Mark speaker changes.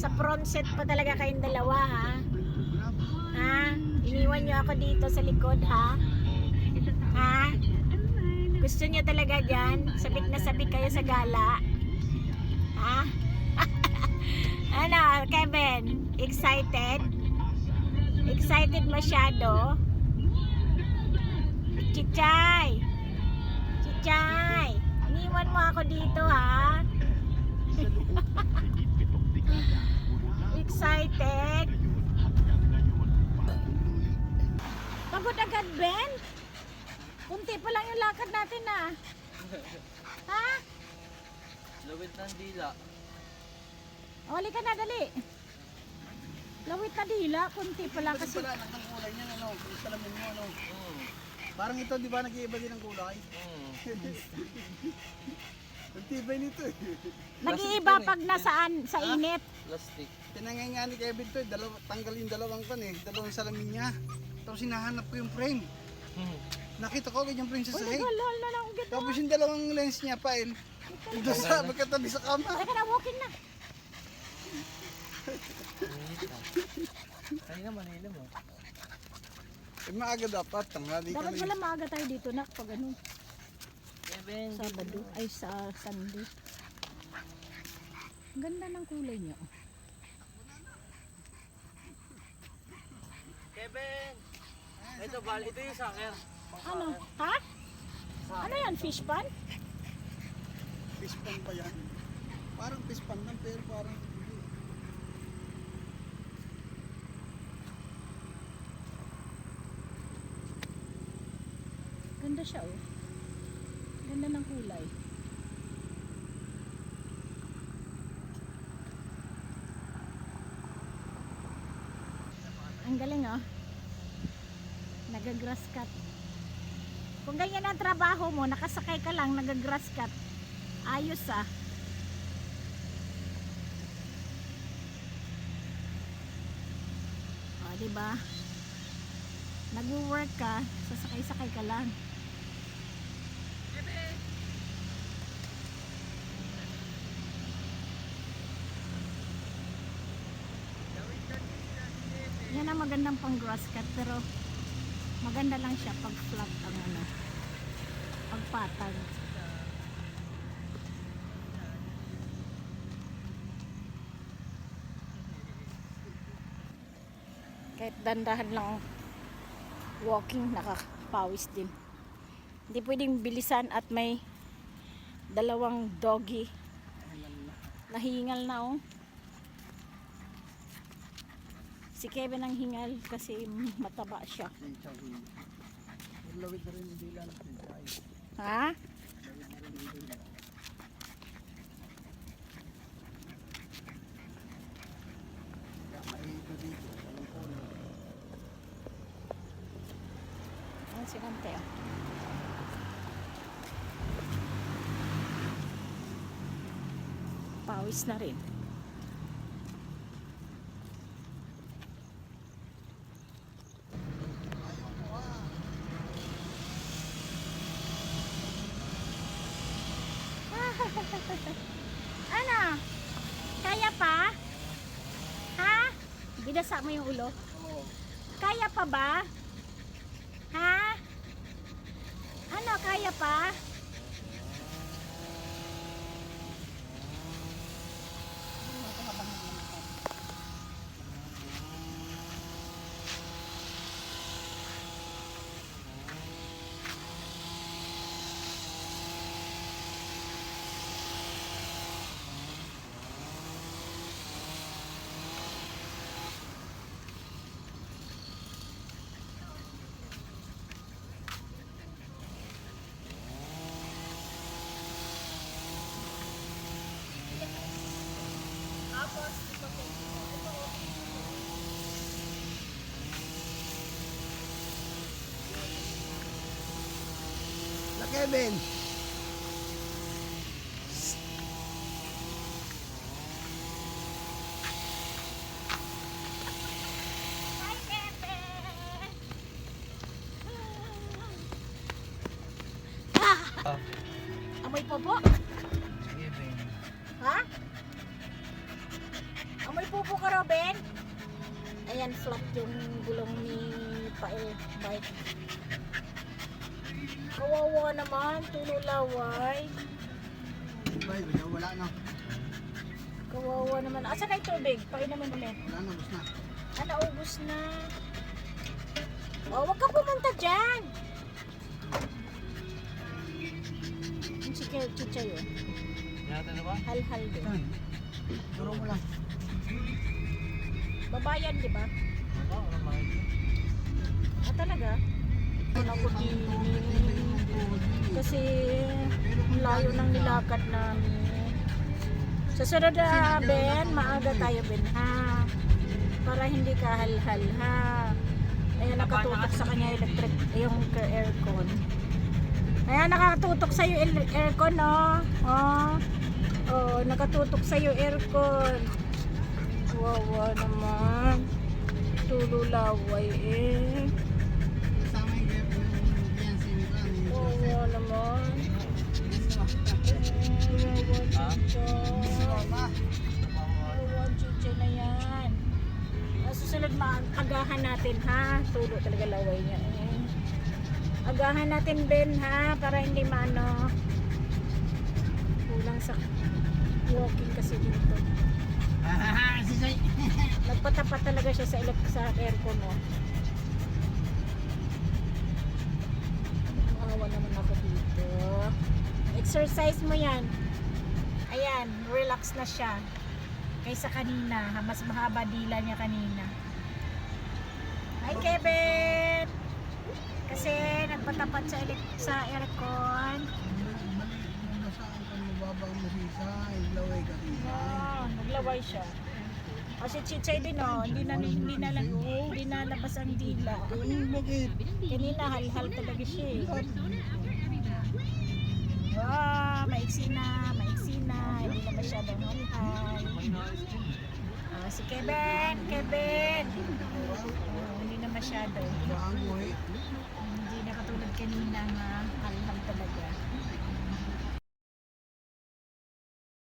Speaker 1: Sa front set pa talaga kayong dalawa ha. Ha? Iniwan nyo ako dito sa likod ha. Ha? Gusto nyo talaga dyan? Sabik na sabik kayo sa gala. Ha? ano, Kevin? Excited? Excited masyado? Chichay! Chichay! Iniwan mo ako dito ha? Excited? Pagod agad, Ben? Kunti pa lang yung lakad natin ah. Ha?
Speaker 2: Lawit ng dila.
Speaker 1: Oli ka na, dali. Lawit na dila, kunti pa lang
Speaker 3: Kasi pala, anak ng kulay niya, ano, salamin mo, ano.
Speaker 2: Mm.
Speaker 3: Parang ito, di ba, nag-iiba din ang kulay?
Speaker 2: Mm.
Speaker 3: Ang tibay nito eh.
Speaker 1: Nag-iiba pag nasaan, sa init.
Speaker 2: Plastic.
Speaker 3: Tinangay nga ni Kevin to, eh, dalawa, tanggal yung dalawang pan eh, dalawang salamin niya. Tapos hinahanap ko yung frame.
Speaker 2: Mm.
Speaker 3: Nakita ko ganyan frame sa
Speaker 1: Uy,
Speaker 3: sahig.
Speaker 1: naghalal na lang ang ganda.
Speaker 3: Tapos yung dalawang lens niya pa eh, doon sa magkatabi sa kama.
Speaker 1: Teka na, walking na.
Speaker 2: Kanina Manila mo.
Speaker 3: Eh, maaga dapat, tanghali ka
Speaker 1: Dapat
Speaker 3: na
Speaker 1: pala maaga tayo dito na pag ano,
Speaker 2: Kevin.
Speaker 1: Sabado. Ay, sa Sunday. Ang ganda ng kulay niya. oh.
Speaker 2: Kevin. Ito bal, ito yung soccer.
Speaker 1: Ano? Ha? Ano yan? Fish pan?
Speaker 3: Fish pan pa yan. Parang fish pan lang, pero parang.
Speaker 1: Ganda siya oh. Ganda ng kulay. Ang galing oh. Nagagrass cut. Kung ganyan ang trabaho mo, nakasakay ka lang, nagagrass cut. Ayos ah. O, di ba? Nagwo-work ka, sasakay-sakay ka lang. Yan ang magandang pang grass cut pero maganda lang siya pag flat ang ano pag patag. Kahit dandahan lang walking nakakapawis din. Hindi pwedeng bilisan at may dalawang doggy. Nahingal na oh si Kevin ang hingal kasi mataba siya.
Speaker 3: Lawid na rin natin.
Speaker 1: Ha?
Speaker 3: lawid na rin.
Speaker 1: Pawis na rin. ano? Kaya pa? Ha? Binasa mo yung ulo? Kaya pa ba? Ha? Ano, kaya pa?
Speaker 3: Na Kevin!
Speaker 1: Hi, Pepe! Ah! Amoy popo?
Speaker 2: Kevin.
Speaker 1: Ha? Amoy po ka, Robin? Ayan, flat yung gulong ni Pae bike. Kawawa naman, tululaway.
Speaker 3: Bay, wala, wala na.
Speaker 1: Kawawa naman. Asa na yung tubig? Painumin ulit.
Speaker 3: Wala na, bus na.
Speaker 1: Ah, naubos na. Oh, wag ka pumunta dyan. Yung Kel Chicha yun.
Speaker 2: Natin na ba?
Speaker 1: Hal-hal din.
Speaker 3: Turo mo lang.
Speaker 1: Babayan, di ba?
Speaker 2: Ano? Ano makikita?
Speaker 1: Ah, talaga? Ano ko di Kasi ang layo ng nilakad namin. Sa sunod na Ben, maaga tayo Ben ha. Para hindi ka halhal ha. Ayan, nakatutok sa kanya electric, yung aircon. Ayan, nakatutok sa yung aircon, no? Oh. Oh, nakatutok sa yung aircon. Wawa naman. Tululaway eh. Wawa naman.
Speaker 2: Ha?
Speaker 1: Chiche na yan. Ah, Susunod maagahan natin ha. Tulo talaga laway niya eh. Agahan natin Ben ha. Para hindi maano. Kulang sa walking kasi dito.
Speaker 3: Ah.
Speaker 1: Nagpatapat talaga siya sa, elek- sa aircon mo. Awa Exercise mo yan. Ayan, relax na siya. Kaysa kanina, mas mahaba dila niya kanina. Hi Kevin! Kasi nagpatapat sa, sa aircon.
Speaker 3: Nasaan ka mababa mo si Zay? Laway ka.
Speaker 1: Oh, naglaway siya. Kasi Chichay din oh, hindi na hindi na lang hindi na labas ang dila.
Speaker 3: Bakit?
Speaker 1: Kanina hal-hal talaga siya eh. Wow, maiksi na, maiksi na, hindi na masyadong hal-hal. Ah, si Kevin, Kevin. Oh, hindi na masyado. Hindi na katulad kanina nga hal-hal talaga.